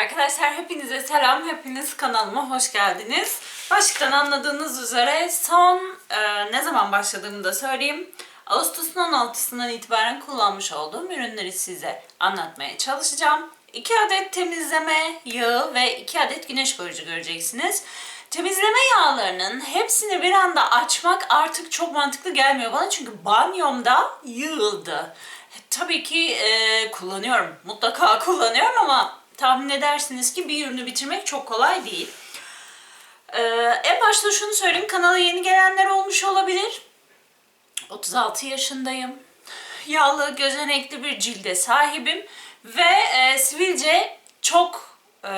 Arkadaşlar hepinize selam, hepiniz kanalıma hoş geldiniz. Başlıktan anladığınız üzere son e, ne zaman başladığımı da söyleyeyim. Ağustos'un 16'sından itibaren kullanmış olduğum ürünleri size anlatmaya çalışacağım. 2 adet temizleme yağı ve 2 adet güneş koruyucu göreceksiniz. Temizleme yağlarının hepsini bir anda açmak artık çok mantıklı gelmiyor bana çünkü banyomda yığıldı. Tabii ki e, kullanıyorum, mutlaka kullanıyorum ama tahmin edersiniz ki bir ürünü bitirmek çok kolay değil. Ee, en başta şunu söyleyeyim, kanala yeni gelenler olmuş olabilir. 36 yaşındayım. Yağlı, gözenekli bir cilde sahibim. Ve e, sivilce çok e,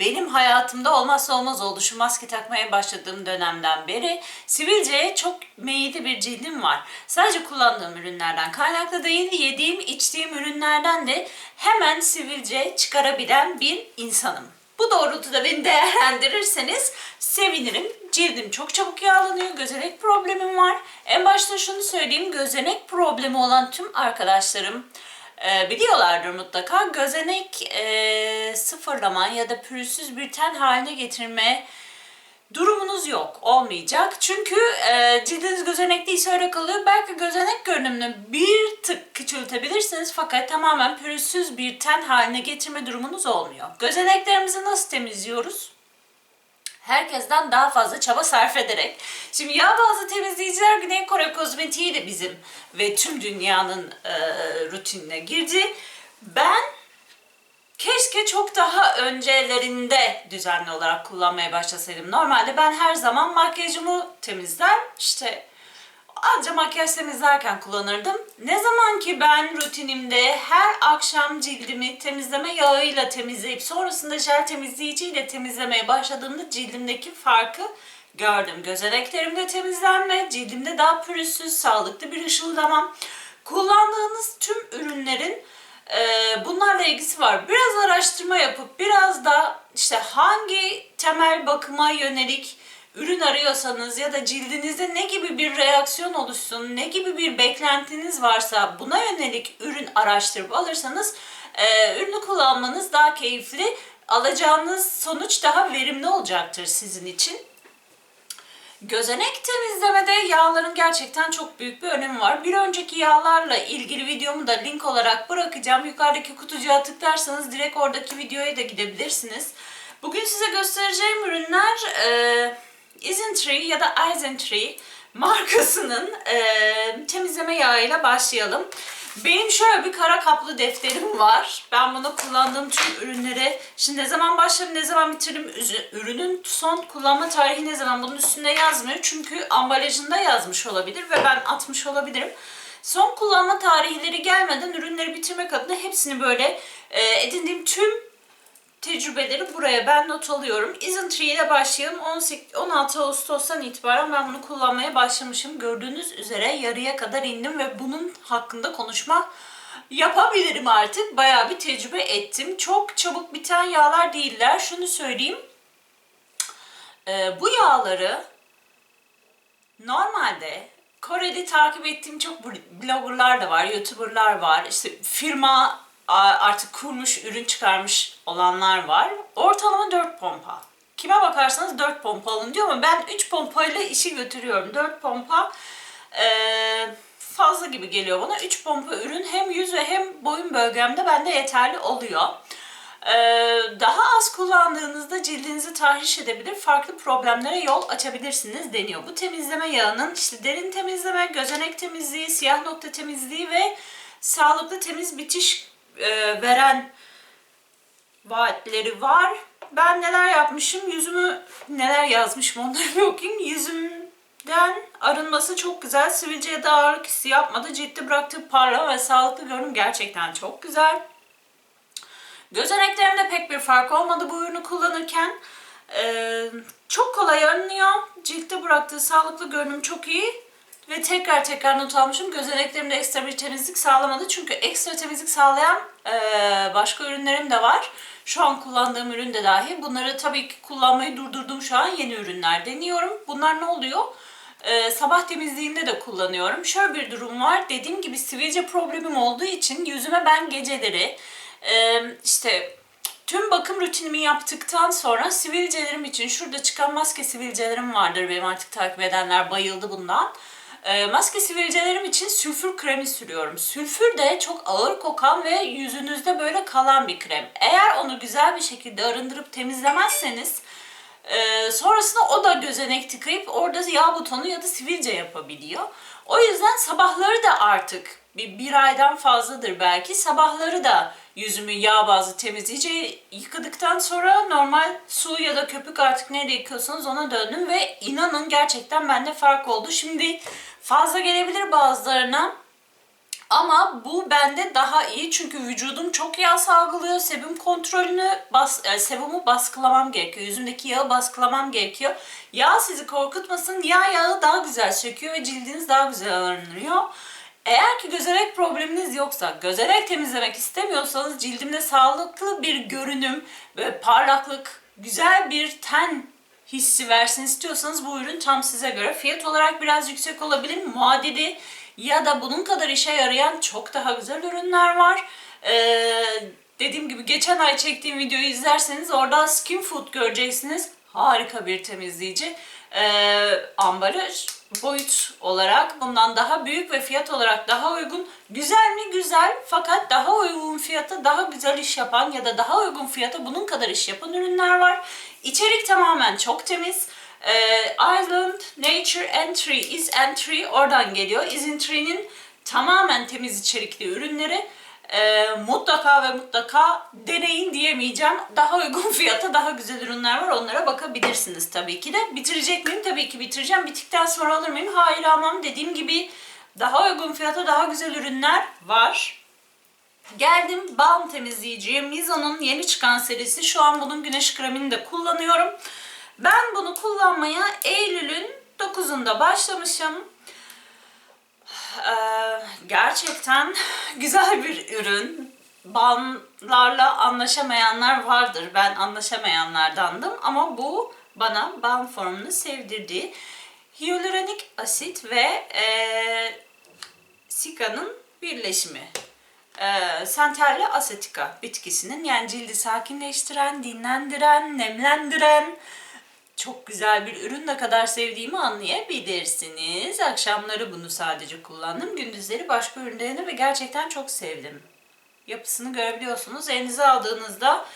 benim hayatımda olmazsa olmaz oldu. Şu maske takmaya başladığım dönemden beri sivilceye çok meyilli bir cildim var. Sadece kullandığım ürünlerden kaynaklı değil, yediğim, içtiğim ürünlerden de hemen sivilce çıkarabilen bir insanım. Bu doğrultuda beni değerlendirirseniz sevinirim. Cildim çok çabuk yağlanıyor. Gözenek problemim var. En başta şunu söyleyeyim. Gözenek problemi olan tüm arkadaşlarım e, biliyorlardır mutlaka. Gözenek e, sıfırlama ya da pürüzsüz bir ten haline getirme durumunuz yok. Olmayacak. Çünkü e, cildiniz gözenekliyse öyle kalıyor. Belki gözenek görünümünü bir tık küçültebilirsiniz fakat tamamen pürüzsüz bir ten haline getirme durumunuz olmuyor. Gözeneklerimizi nasıl temizliyoruz? Herkesten daha fazla çaba sarf ederek. Şimdi yağ bazlı temizleyiciler Güney Kore kozmetiği de bizim ve tüm dünyanın e, rutinine girdi. Ben keşke çok daha öncelerinde düzenli olarak kullanmaya başlasaydım. Normalde ben her zaman makyajımı temizler, işte Anca makyaj temizlerken kullanırdım. Ne zaman ki ben rutinimde her akşam cildimi temizleme yağıyla temizleyip sonrasında jel temizleyiciyle temizlemeye başladığımda cildimdeki farkı gördüm. Gözeneklerimde temizlenme, cildimde daha pürüzsüz, sağlıklı bir ışıldamam. Kullandığınız tüm ürünlerin e, bunlarla ilgisi var. Biraz araştırma yapıp biraz da işte hangi temel bakıma yönelik ürün arıyorsanız ya da cildinizde ne gibi bir reaksiyon oluşsun, ne gibi bir beklentiniz varsa buna yönelik ürün araştırıp alırsanız e, ürünü kullanmanız daha keyifli, alacağınız sonuç daha verimli olacaktır sizin için. Gözenek temizlemede yağların gerçekten çok büyük bir önemi var. Bir önceki yağlarla ilgili videomu da link olarak bırakacağım. Yukarıdaki kutucuğa tıklarsanız direkt oradaki videoya da gidebilirsiniz. Bugün size göstereceğim ürünler e, Isntree ya da Eisentree markasının e, temizleme yağıyla başlayalım. Benim şöyle bir kara kaplı defterim var. Ben bunu kullandığım tüm ürünleri, şimdi ne zaman başladım, ne zaman bitirdim, ürünün son kullanma tarihi ne zaman bunun üstünde yazmıyor. Çünkü ambalajında yazmış olabilir ve ben atmış olabilirim. Son kullanma tarihleri gelmeden ürünleri bitirmek adına hepsini böyle e, edindiğim tüm tecrübeleri buraya ben not alıyorum. Isntree ile başlayalım. 18, 16 Ağustos'tan itibaren ben bunu kullanmaya başlamışım. Gördüğünüz üzere yarıya kadar indim ve bunun hakkında konuşma yapabilirim artık. Bayağı bir tecrübe ettim. Çok çabuk biten yağlar değiller. Şunu söyleyeyim. Ee, bu yağları normalde Kore'de takip ettiğim çok bloggerlar da var, youtuberlar var. İşte firma artık kurmuş, ürün çıkarmış olanlar var. Ortalama 4 pompa. Kime bakarsanız 4 pompa alın diyor ama ben 3 pompayla işi götürüyorum. 4 pompa e, fazla gibi geliyor bana. 3 pompa ürün hem yüz ve hem boyun bölgemde bende yeterli oluyor. Ee, daha az kullandığınızda cildinizi tahriş edebilir, farklı problemlere yol açabilirsiniz deniyor. Bu temizleme yağının işte derin temizleme, gözenek temizliği, siyah nokta temizliği ve sağlıklı temiz bitiş e, veren vaatleri var. Ben neler yapmışım, yüzümü neler yazmışım onları bir okuyayım. Yüzümden arınması çok güzel. Sivilce ya da ağırlık hissi yapmadı. Ciltte bıraktığı parlama ve sağlıklı görünüm gerçekten çok güzel. Gözeneklerimde pek bir fark olmadı bu ürünü kullanırken. Ee, çok kolay arınıyor. Ciltte bıraktığı sağlıklı görünüm çok iyi. Ve tekrar tekrar not almışım. Gözeneklerimde ekstra bir temizlik sağlamadı. Çünkü ekstra temizlik sağlayan e, başka ürünlerim de var. Şu an kullandığım ürün de dahil. Bunları tabii ki kullanmayı durdurdum şu an. Yeni ürünler deniyorum. Bunlar ne oluyor? Ee, sabah temizliğinde de kullanıyorum. Şöyle bir durum var. Dediğim gibi sivilce problemim olduğu için yüzüme ben geceleri e, işte Tüm bakım rutinimi yaptıktan sonra sivilcelerim için şurada çıkan maske sivilcelerim vardır benim artık takip edenler bayıldı bundan. Ee, maske sivilcelerim için sülfür kremi sürüyorum. Sülfür de çok ağır kokan ve yüzünüzde böyle kalan bir krem. Eğer onu güzel bir şekilde arındırıp temizlemezseniz e, sonrasında o da gözenek tıkayıp orada yağ butonu ya da sivilce yapabiliyor. O yüzden sabahları da artık bir, bir aydan fazladır belki sabahları da yüzümü yağ bazlı temizleyici yıkadıktan sonra normal su ya da köpük artık neyle yıkıyorsanız ona döndüm ve inanın gerçekten bende fark oldu. Şimdi fazla gelebilir bazılarına ama bu bende daha iyi çünkü vücudum çok yağ salgılıyor. Sebum kontrolünü, bas, e, sebumu baskılamam gerekiyor. Yüzümdeki yağı baskılamam gerekiyor. Yağ sizi korkutmasın. Yağ yağı daha güzel söküyor ve cildiniz daha güzel arınıyor. Eğer ki gözenek probleminiz yoksa, gözenek temizlemek istemiyorsanız cildimde sağlıklı bir görünüm ve parlaklık, güzel bir ten hissi versin istiyorsanız bu ürün tam size göre. Fiyat olarak biraz yüksek olabilir. Muadili ya da bunun kadar işe yarayan çok daha güzel ürünler var. Ee, dediğim gibi geçen ay çektiğim videoyu izlerseniz orada Skin Food göreceksiniz. Harika bir temizleyici. Ee, ambalaj boyut olarak bundan daha büyük ve fiyat olarak daha uygun. Güzel mi? Güzel. Fakat daha uygun fiyata daha güzel iş yapan ya da daha uygun fiyata bunun kadar iş yapan ürünler var. İçerik tamamen çok temiz. Ee, Island Nature Entry is Entry oradan geliyor. Is Entry'nin tamamen temiz içerikli ürünleri. Ee, mutlaka ve mutlaka deneyin diyemeyeceğim. Daha uygun fiyata daha güzel ürünler var. Onlara bakabilirsiniz tabii ki de. Bitirecek miyim? Tabii ki bitireceğim. Bittikten sonra alır mıyım? Hayır almam. Dediğim gibi daha uygun fiyata daha güzel ürünler var. Geldim balm temizleyiciye. Miza'nın yeni çıkan serisi. Şu an bunun güneş kremini de kullanıyorum. Ben bunu kullanmaya Eylül'ün 9'unda başlamışım. Ee, gerçekten güzel bir ürün. Balmlarla anlaşamayanlar vardır. Ben anlaşamayanlardandım ama bu bana balm formunu sevdirdi. Hyaluronik asit ve e, sika'nın birleşimi. E, Centella acetica bitkisinin yani cildi sakinleştiren, dinlendiren, nemlendiren çok güzel bir ürün ne kadar sevdiğimi anlayabilirsiniz. Akşamları bunu sadece kullandım. Gündüzleri başka ürünlerini ve gerçekten çok sevdim. Yapısını görebiliyorsunuz. Elinize aldığınızda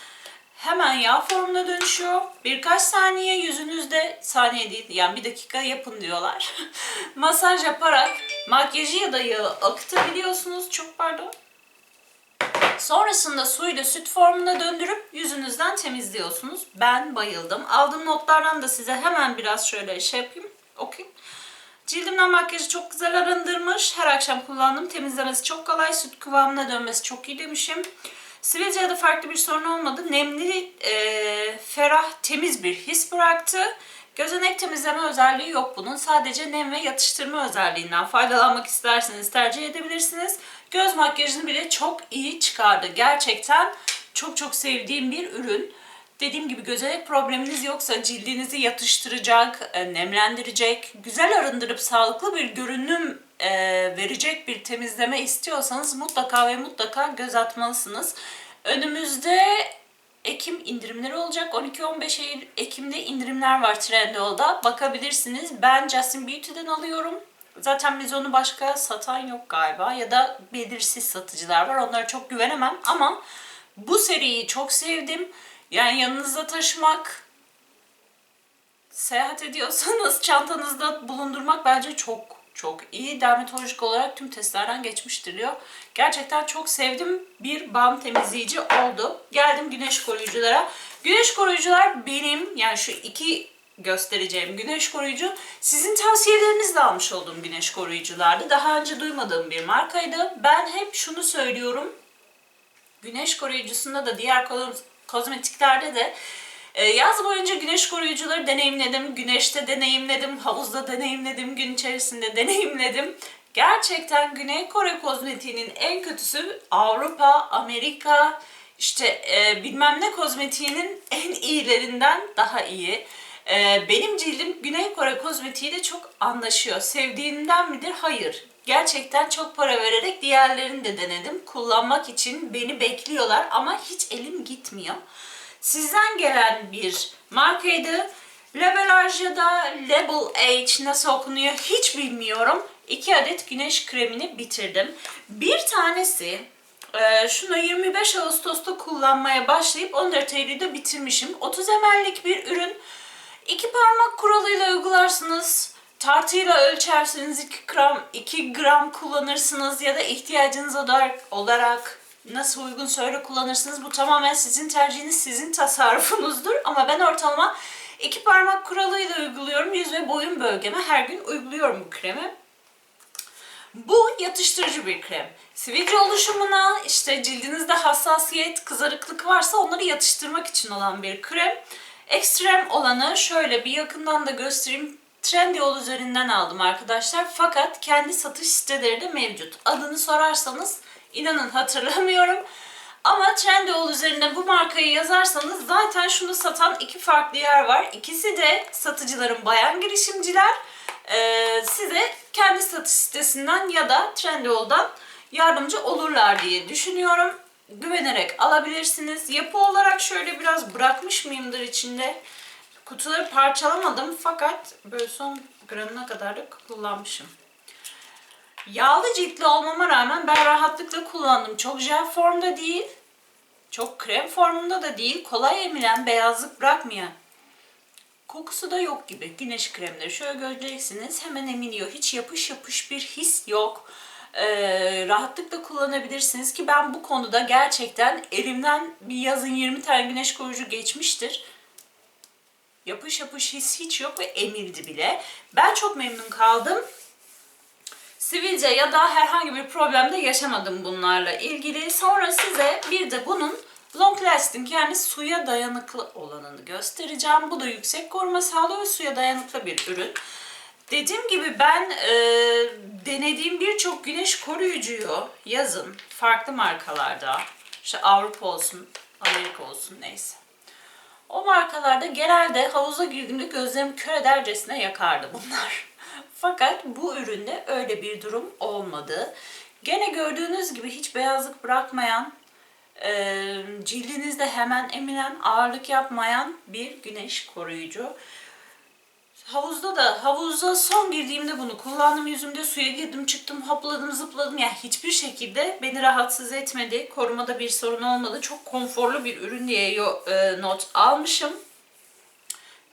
hemen yağ formuna dönüşüyor. Birkaç saniye yüzünüzde, saniye değil yani bir dakika yapın diyorlar. Masaj yaparak makyajı ya da yağı akıtabiliyorsunuz. Çok pardon. Sonrasında suyla süt formuna döndürüp yüzünüzden temizliyorsunuz. Ben bayıldım. Aldığım notlardan da size hemen biraz şöyle şey yapayım. Okuyayım. Cildimden makyajı çok güzel arındırmış. Her akşam kullandım. Temizlemesi çok kolay. Süt kıvamına dönmesi çok iyi demişim. Sivilceye de farklı bir sorun olmadı. Nemli, e, ferah, temiz bir his bıraktı. Gözenek temizleme özelliği yok bunun. Sadece nem ve yatıştırma özelliğinden faydalanmak isterseniz tercih edebilirsiniz. Göz makyajını bile çok iyi çıkardı. Gerçekten çok çok sevdiğim bir ürün. Dediğim gibi gözenek probleminiz yoksa cildinizi yatıştıracak, e, nemlendirecek, güzel arındırıp sağlıklı bir görünüm e, verecek bir temizleme istiyorsanız mutlaka ve mutlaka göz atmalısınız. Önümüzde Ekim indirimleri olacak. 12-15 Eylül Ekim'de indirimler var Trendyol'da. Bakabilirsiniz. Ben Justin Beauty'den alıyorum. Zaten biz onu başka satan yok galiba ya da belirsiz satıcılar var. Onlara çok güvenemem ama bu seriyi çok sevdim. Yani yanınızda taşımak, seyahat ediyorsanız çantanızda bulundurmak bence çok çok iyi. Dermatolojik olarak tüm testlerden geçmiştir diyor. Gerçekten çok sevdim. Bir balm temizleyici oldu. Geldim güneş koruyuculara. Güneş koruyucular benim yani şu iki göstereceğim güneş koruyucu sizin tavsiyelerinizle almış olduğum güneş koruyuculardı. Daha önce duymadığım bir markaydı. Ben hep şunu söylüyorum. Güneş koruyucusunda da diğer kozmetiklerde de Yaz boyunca güneş koruyucuları deneyimledim. Güneşte deneyimledim, havuzda deneyimledim, gün içerisinde deneyimledim. Gerçekten Güney Kore kozmetiğinin en kötüsü Avrupa, Amerika, işte e, bilmem ne kozmetiğinin en iyilerinden daha iyi. E, benim cildim Güney Kore kozmetiğiyle çok anlaşıyor. Sevdiğimden midir? Hayır. Gerçekten çok para vererek diğerlerini de denedim. Kullanmak için beni bekliyorlar ama hiç elim gitmiyor. Sizden gelen bir markaydı. Labelage ya da Label H nasıl okunuyor hiç bilmiyorum. 2 adet güneş kremini bitirdim. Bir tanesi e, şunu 25 Ağustos'ta kullanmaya başlayıp 14 Eylül'de bitirmişim. 30 ml'lik bir ürün. İki parmak kuralıyla uygularsınız. Tartıyla ölçersiniz 2 gram 2 gram kullanırsınız ya da ihtiyacınız olarak, olarak nasıl uygun öyle kullanırsınız. Bu tamamen sizin tercihiniz, sizin tasarrufunuzdur. Ama ben ortalama iki parmak kuralıyla uyguluyorum. Yüz ve boyun bölgeme her gün uyguluyorum bu kremi. Bu yatıştırıcı bir krem. Sivilce oluşumuna, işte cildinizde hassasiyet, kızarıklık varsa onları yatıştırmak için olan bir krem. Ekstrem olanı şöyle bir yakından da göstereyim. Trendyol üzerinden aldım arkadaşlar. Fakat kendi satış siteleri de mevcut. Adını sorarsanız inanın hatırlamıyorum. Ama Trendyol üzerinde bu markayı yazarsanız zaten şunu satan iki farklı yer var. İkisi de satıcıların bayan girişimciler. Ee, size kendi satış sitesinden ya da Trendyol'dan yardımcı olurlar diye düşünüyorum. Güvenerek alabilirsiniz. Yapı olarak şöyle biraz bırakmış mıyımdır içinde. Kutuları parçalamadım fakat böyle son gramına kadar da kullanmışım. Yağlı ciltli olmama rağmen ben rahatlıkla kullandım. Çok jel formda değil, çok krem formunda da değil. Kolay emilen, beyazlık bırakmayan. Kokusu da yok gibi güneş kremleri. Şöyle göreceksiniz hemen emiliyor. Hiç yapış yapış bir his yok. Ee, rahatlıkla kullanabilirsiniz ki ben bu konuda gerçekten elimden bir yazın 20 tane güneş koruyucu geçmiştir. Yapış yapış his hiç yok ve emildi bile. Ben çok memnun kaldım. Sivilce ya da herhangi bir problem de yaşamadım bunlarla ilgili. Sonra size bir de bunun long lasting yani suya dayanıklı olanını göstereceğim. Bu da yüksek koruma sağlıyor ve suya dayanıklı bir ürün. Dediğim gibi ben e, denediğim birçok güneş koruyucuyu yazın farklı markalarda, işte Avrupa olsun, Amerika olsun neyse. O markalarda genelde havuza girdiğimde gözlerim kör edercesine yakardı bunlar. Fakat bu üründe öyle bir durum olmadı. Gene gördüğünüz gibi hiç beyazlık bırakmayan, e, cildinizde hemen emilen, ağırlık yapmayan bir güneş koruyucu. Havuzda da, havuza son girdiğimde bunu kullandım yüzümde. Suya girdim, çıktım, hopladım, zıpladım. Yani hiçbir şekilde beni rahatsız etmedi. Korumada bir sorun olmadı. Çok konforlu bir ürün diye e, not almışım.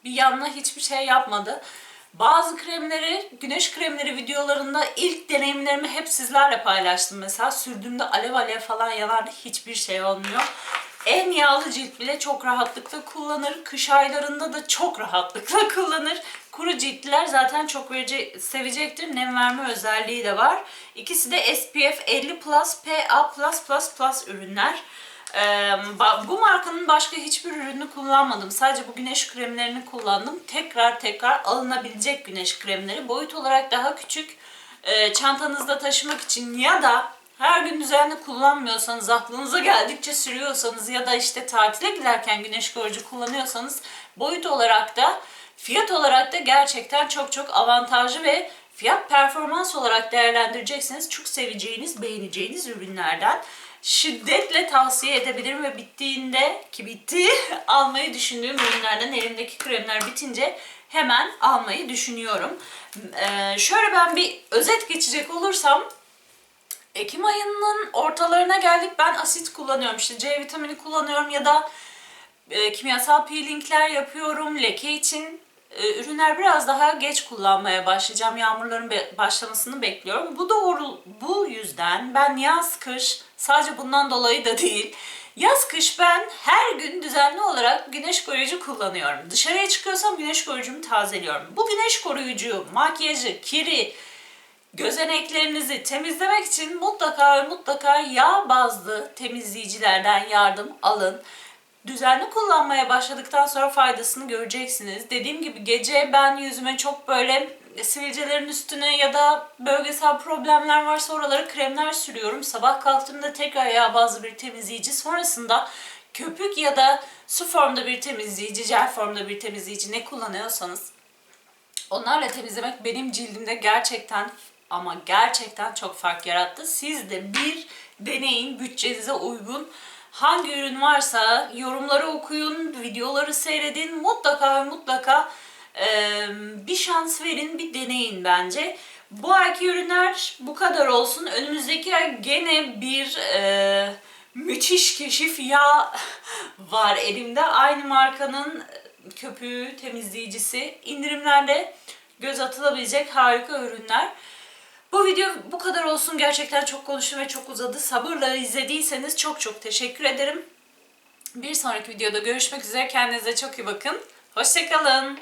Bir yanına hiçbir şey yapmadı. Bazı kremleri, güneş kremleri videolarında ilk deneyimlerimi hep sizlerle paylaştım. Mesela sürdüğümde alev alev falan yanardı. Hiçbir şey olmuyor. En yağlı cilt bile çok rahatlıkla kullanır. Kış aylarında da çok rahatlıkla kullanır. Kuru ciltliler zaten çok verece- sevecektir. Nem verme özelliği de var. İkisi de SPF 50 plus PA ürünler. Bu markanın başka hiçbir ürünü kullanmadım. Sadece bu güneş kremlerini kullandım. Tekrar tekrar alınabilecek güneş kremleri. Boyut olarak daha küçük. Çantanızda taşımak için ya da her gün düzenli kullanmıyorsanız, aklınıza geldikçe sürüyorsanız ya da işte tatile giderken güneş koruyucu kullanıyorsanız boyut olarak da fiyat olarak da gerçekten çok çok avantajlı ve fiyat performans olarak değerlendirecekseniz çok seveceğiniz, beğeneceğiniz ürünlerden şiddetle tavsiye edebilirim ve bittiğinde ki bitti almayı düşündüğüm ürünlerden elimdeki kremler bitince hemen almayı düşünüyorum. Ee, şöyle ben bir özet geçecek olursam Ekim ayının ortalarına geldik. Ben asit kullanıyorum. İşte C vitamini kullanıyorum ya da e, kimyasal peelingler yapıyorum leke için. E, ürünler biraz daha geç kullanmaya başlayacağım. Yağmurların başlamasını bekliyorum. Bu doğru bu yüzden ben yaz kış sadece bundan dolayı da değil. Yaz kış ben her gün düzenli olarak güneş koruyucu kullanıyorum. Dışarıya çıkıyorsam güneş koruyucumu tazeliyorum. Bu güneş koruyucu, makyajı, kiri, gözeneklerinizi temizlemek için mutlaka ve mutlaka yağ bazlı temizleyicilerden yardım alın. Düzenli kullanmaya başladıktan sonra faydasını göreceksiniz. Dediğim gibi gece ben yüzüme çok böyle sivilcelerin üstüne ya da bölgesel problemler varsa oralara kremler sürüyorum. Sabah kalktığımda tekrar yağ bazlı bir temizleyici. Sonrasında köpük ya da su formda bir temizleyici, jel formda bir temizleyici ne kullanıyorsanız Onlarla temizlemek benim cildimde gerçekten ama gerçekten çok fark yarattı. Siz de bir deneyin bütçenize uygun. Hangi ürün varsa yorumları okuyun, videoları seyredin. Mutlaka mutlaka e, bir şans verin, bir deneyin bence. Bu ayki ürünler bu kadar olsun. Önümüzdeki ay gene bir e, müthiş keşif yağ var elimde. Aynı markanın köpüğü temizleyicisi. indirimlerde göz atılabilecek harika ürünler. Bu video bu kadar olsun. Gerçekten çok konuştum ve çok uzadı. Sabırla izlediyseniz çok çok teşekkür ederim. Bir sonraki videoda görüşmek üzere. Kendinize çok iyi bakın. Hoşçakalın.